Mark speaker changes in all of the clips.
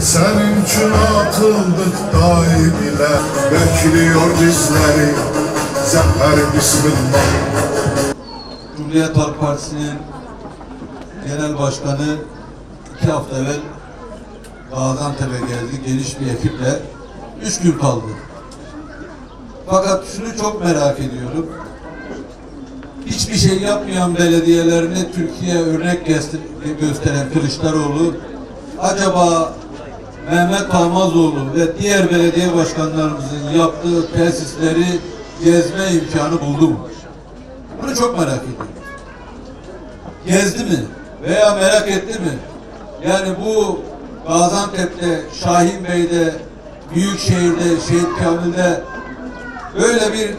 Speaker 1: Senin için atıldık daim ile Bekliyor bizleri Zeher Bismillah
Speaker 2: Cumhuriyet Halk Partisi'nin genel başkanı iki hafta evvel Gaziantep'e geldi geniş bir ekiple. Üç gün kaldı. Fakat şunu çok merak ediyorum. Hiçbir şey yapmayan belediyelerini Türkiye örnek göster- gösteren Kılıçdaroğlu acaba Mehmet Kalmazoğlu ve diğer belediye başkanlarımızın yaptığı tesisleri gezme imkanı buldu mu? Bunu çok merak ediyorum. Gezdi mi? Veya merak etti mi? Yani bu Gaziantep'te, Şahin Bey'de, Büyükşehir'de, Şehit Kamil'de böyle bir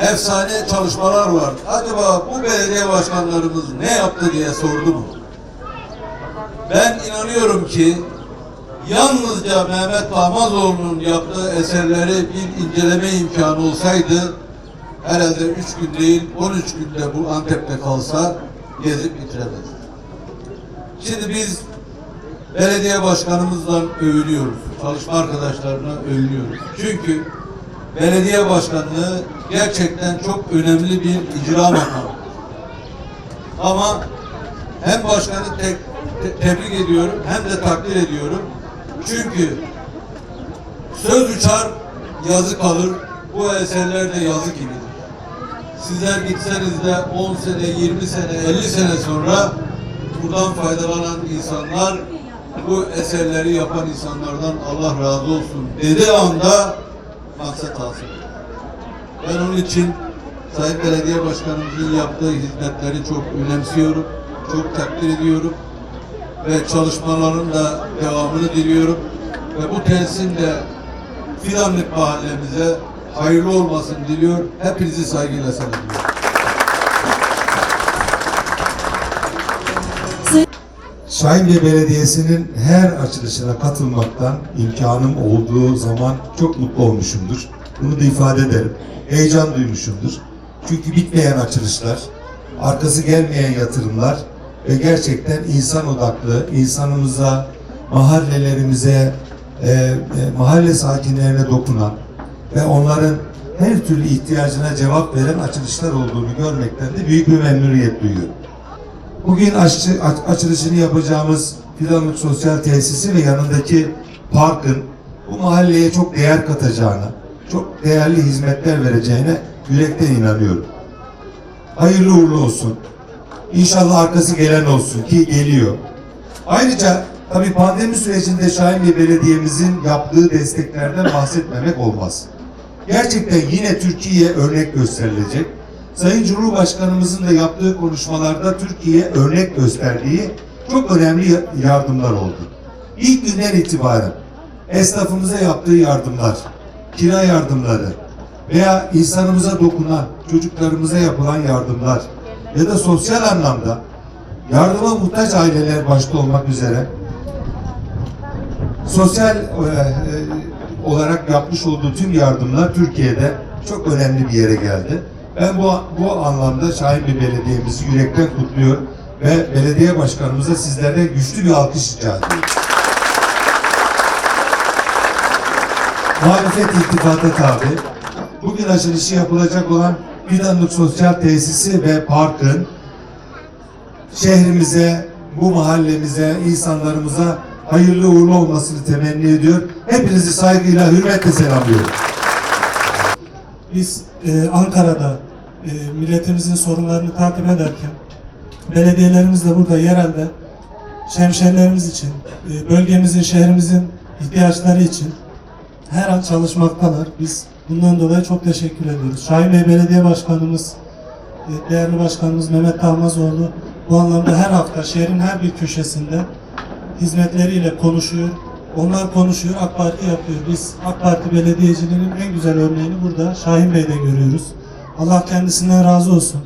Speaker 2: efsane çalışmalar var. Acaba bu belediye başkanlarımız ne yaptı diye sordu mu? Ben inanıyorum ki yalnızca Mehmet Bahmazoğlu'nun yaptığı eserleri bir inceleme imkanı olsaydı herhalde üç gün değil 13 günde bu Antep'te kalsa gezip bitiremez. Şimdi biz belediye başkanımızla övünüyoruz. Çalışma arkadaşlarına övünüyoruz. Çünkü belediye başkanlığı gerçekten çok önemli bir icra makamı. Ama hem başkanı tek, te- tebrik ediyorum hem de takdir ediyorum. Çünkü söz uçar yazı kalır. Bu eserler de yazı gibidir. Sizler gitseniz de 10 sene, 20 sene, 50 sene sonra buradan faydalanan insanlar bu eserleri yapan insanlardan Allah razı olsun dediği anda maksat hasıl. Ben onun için Sayın Belediye Başkanımızın yaptığı hizmetleri çok önemsiyorum, çok takdir ediyorum ve çalışmaların da devamını diliyorum. Ve bu tesisin de Fidanlık mahallemize hayırlı olmasını diliyor. Hepinizi saygıyla selamlıyorum.
Speaker 3: Şahinbey Belediyesi'nin her açılışına katılmaktan imkanım olduğu zaman çok mutlu olmuşumdur. Bunu da ifade ederim. Heyecan duymuşumdur. Çünkü bitmeyen açılışlar, arkası gelmeyen yatırımlar ve gerçekten insan odaklı, insanımıza, mahallelerimize, e, e, mahalle sakinlerine dokunan ve onların her türlü ihtiyacına cevap veren açılışlar olduğunu görmekten de büyük bir memnuniyet duyuyorum. Bugün aç- açılışını yapacağımız Fidanlık Sosyal Tesisi ve yanındaki parkın bu mahalleye çok değer katacağına, çok değerli hizmetler vereceğine yürekten inanıyorum. Hayırlı uğurlu olsun. İnşallah arkası gelen olsun ki geliyor. Ayrıca tabii pandemi sürecinde Şahinbey Belediye'mizin yaptığı desteklerden bahsetmemek olmaz. Gerçekten yine Türkiye'ye örnek gösterilecek. Sayın Cumhurbaşkanımızın da yaptığı konuşmalarda Türkiye'ye örnek gösterdiği çok önemli yardımlar oldu. İlk günden itibaren esnafımıza yaptığı yardımlar, kira yardımları veya insanımıza dokunan, çocuklarımıza yapılan yardımlar ya da sosyal anlamda yardıma muhtaç aileler başta olmak üzere sosyal e, e, olarak yapmış olduğu tüm yardımlar Türkiye'de çok önemli bir yere geldi. Ben bu bu anlamda Şahinli Belediye'mizi yürekten kutluyor ve belediye başkanımıza sizlerden güçlü bir alkış rica ediyorum. Muhalefet iltifata tabi. Bugün açılışı yapılacak olan Fidanlık Sosyal Tesisi ve Parkın şehrimize, bu mahallemize, insanlarımıza hayırlı uğurlu olmasını temenni ediyor. Hepinizi saygıyla, hürmetle selamlıyorum.
Speaker 4: Biz e, Ankara'da e, milletimizin sorunlarını takip ederken belediyelerimiz de burada yerelde hemşehrilerimiz için, e, bölgemizin, şehrimizin ihtiyaçları için her an çalışmaktalar. Biz bundan dolayı çok teşekkür ediyoruz. Şahin Bey Belediye Başkanımız, e, değerli başkanımız Mehmet Tahmazoğlu bu anlamda her hafta şehrin her bir köşesinde hizmetleriyle konuşuyor. Onlar konuşuyor, AK Parti yapıyor. Biz AK Parti belediyeciliğinin en güzel örneğini burada Şahin Bey'de görüyoruz. Allah kendisinden razı olsun.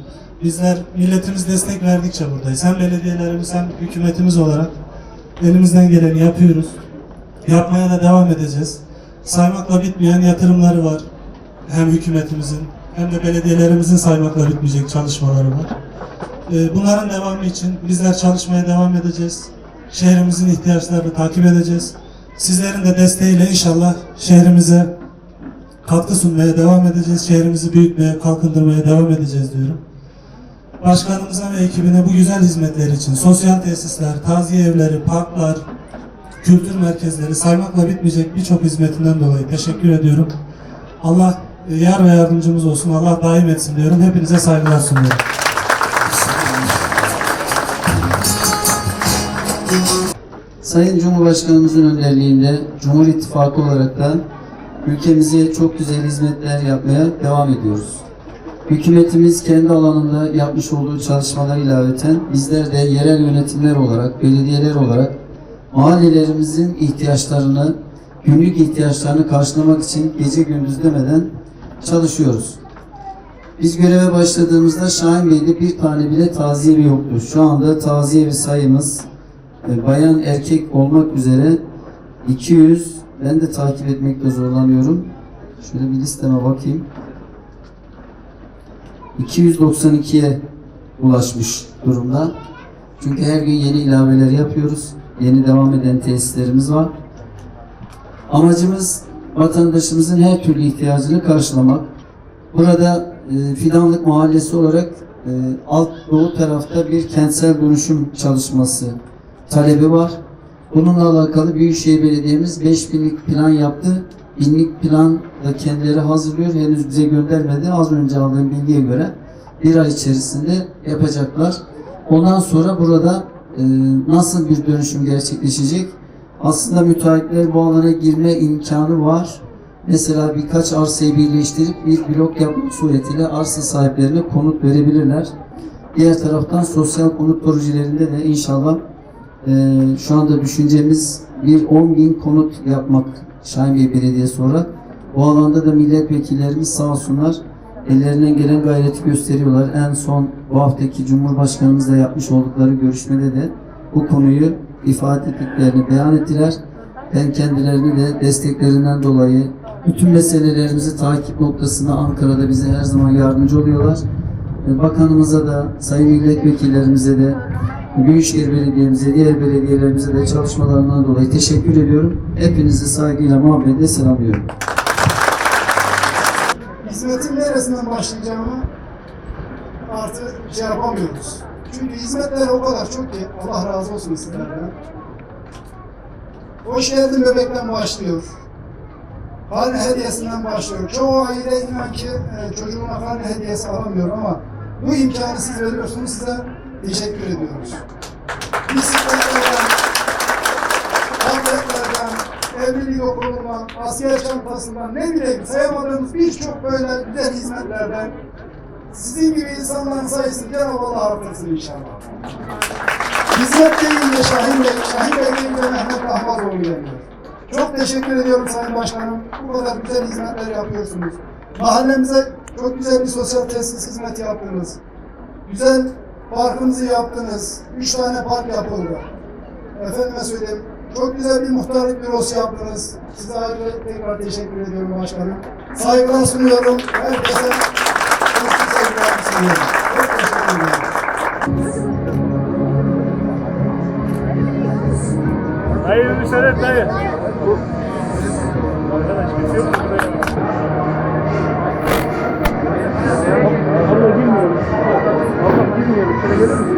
Speaker 4: Bizler milletimiz destek verdikçe buradayız. Hem belediyelerimiz hem hükümetimiz olarak elimizden geleni yapıyoruz. Yapmaya da devam edeceğiz. Saymakla bitmeyen yatırımları var. Hem hükümetimizin hem de belediyelerimizin saymakla bitmeyecek çalışmaları var. Ee, Bunların devamı için bizler çalışmaya devam edeceğiz. Şehrimizin ihtiyaçlarını takip edeceğiz. Sizlerin de desteğiyle inşallah şehrimize katkı sunmaya devam edeceğiz. Şehrimizi büyütmeye, kalkındırmaya devam edeceğiz diyorum. Başkanımıza ve ekibine bu güzel hizmetler için sosyal tesisler, taziye evleri, parklar, kültür merkezleri saymakla bitmeyecek birçok hizmetinden dolayı teşekkür ediyorum. Allah yar ve yardımcımız olsun. Allah daim etsin diyorum. Hepinize saygılar sunuyorum.
Speaker 5: Sayın Cumhurbaşkanımızın önderliğinde Cumhur İttifakı olarak da ülkemize çok güzel hizmetler yapmaya devam ediyoruz. Hükümetimiz kendi alanında yapmış olduğu çalışmalar ilaveten bizler de yerel yönetimler olarak, belediyeler olarak mahallelerimizin ihtiyaçlarını, günlük ihtiyaçlarını karşılamak için gece gündüz demeden çalışıyoruz. Biz göreve başladığımızda Şahin Bey'de bir tane bile taziye evi yoktu. Şu anda taziye evi sayımız e, bayan erkek olmak üzere 200 ben de takip etmekte zorlanıyorum. Şöyle bir listeme bakayım. 292'ye ulaşmış durumda. Çünkü her gün yeni ilaveler yapıyoruz. Yeni devam eden tesislerimiz var. Amacımız vatandaşımızın her türlü ihtiyacını karşılamak. Burada e, Fidanlık Mahallesi olarak e, alt doğu tarafta bir kentsel dönüşüm çalışması talebi var. Bununla alakalı Büyükşehir Belediye'miz 5000'lik plan yaptı. Binlik plan da kendileri hazırlıyor. Henüz bize göndermedi. Az önce aldığım bilgiye göre bir ay içerisinde yapacaklar. Ondan sonra burada e, nasıl bir dönüşüm gerçekleşecek? Aslında müteahhitler bu alana girme imkanı var. Mesela birkaç arsayı birleştirip bir blok yapmak suretiyle arsa sahiplerine konut verebilirler. Diğer taraftan sosyal konut projelerinde de inşallah ee, şu anda düşüncemiz bir 10 bin konut yapmak Şahin Bey Belediyesi olarak. Bu alanda da milletvekillerimiz sağ olsunlar ellerinden gelen gayreti gösteriyorlar. En son bu haftaki Cumhurbaşkanımızla yapmış oldukları görüşmede de bu konuyu ifade ettiklerini beyan ettiler. Ben kendilerini de desteklerinden dolayı bütün meselelerimizi takip noktasında Ankara'da bize her zaman yardımcı oluyorlar. Bakanımıza da, sayın milletvekillerimize de, Büyükşehir Belediye'mize, diğer belediyelerimize de çalışmalarından dolayı teşekkür ediyorum. Hepinizi saygıyla, muhabbetle selamlıyorum.
Speaker 6: Neresinden başlayacağımı artık şey yapamıyoruz. Çünkü hizmetler o kadar çok ki Allah razı olsun sizlerden. Hoş geldin bebekten başlıyor. Karne hediyesinden başlıyor. Çoğu aile inan ki e, çocuğuna karne hediyesi alamıyor ama bu imkanı siz veriyorsunuz size teşekkür ediyoruz. Bisikletlerden, tabletlerden, okulundan, asker çantasından ne bileyim sayamadığımız birçok böyle güzel hizmetlerden sizin gibi insanların sayısı Cenab-ı Allah artırsın inşallah. Hizmet deyince Şahin Bey, Şahin Bey deyince Mehmet Ahmazoğlu geliyor. Çok teşekkür ediyorum Sayın Başkanım. Bu kadar güzel hizmetler yapıyorsunuz. Mahallemize çok güzel bir sosyal tesis hizmeti yaptınız. Güzel parkınızı yaptınız. Üç tane park yapıldı. Efendime söyleyeyim. Çok güzel bir muhtarlık bürosu yaptınız. Size ayrıca tekrar teşekkür ediyorum başkanım. Saygılar sunuyorum. Herkese çok saygılar sunuyorum. Çok teşekkür ederim.
Speaker 7: Hayır müsaade et
Speaker 6: hayır. Arkadaş geçiyor mu buraya? Abla girmiyoruz. Abla girmiyoruz. Şöyle gelir misin?